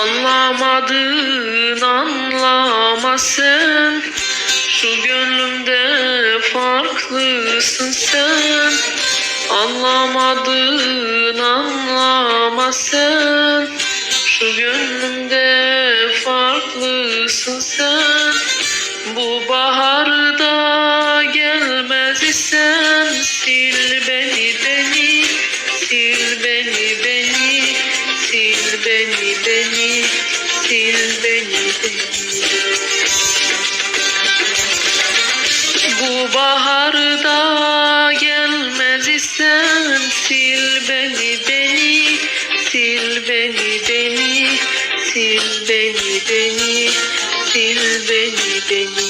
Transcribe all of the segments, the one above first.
Anlamadın anlama sen Şu gönlümde farklısın sen. Anlamadın anlama sen Şu gönlümde beni beni. Sil beni beni. Sil beni beni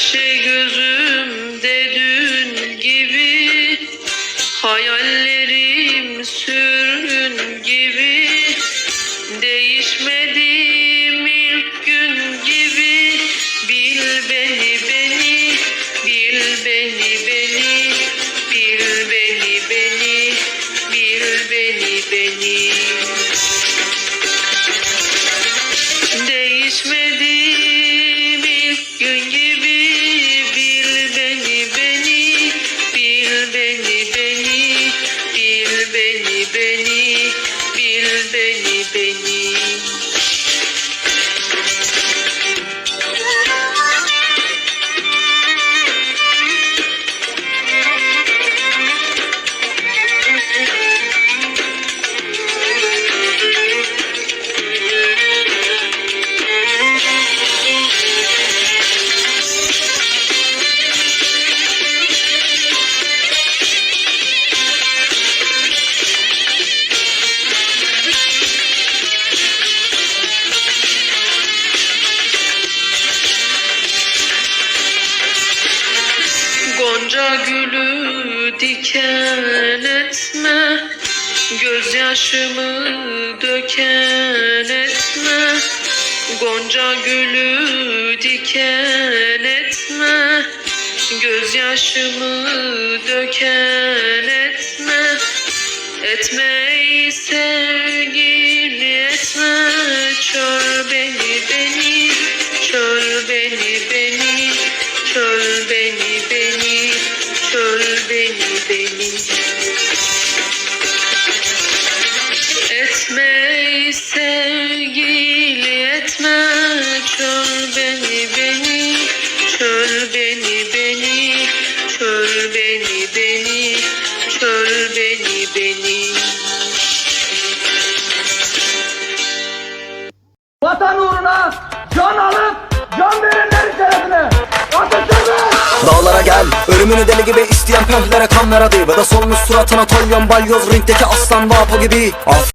şey gözümde dün gibi Hayallerim sürgün gibi Değişmedim ilk gün gibi. Bil beni beni Bil beni beni Bil beni beni Bil beni beni. Değişmedim Gonca gülü diken etme Gözyaşımı döken etme. Gonca gülü diken etme Gözyaşımı döken etme. Etmeyi sevgili etme Gel Ölümünü deli gibi isteyen pöhlere kan ver hadi Ve de solmuş suratına tolyon balyoz. Ringdeki aslan vapo gibi. Af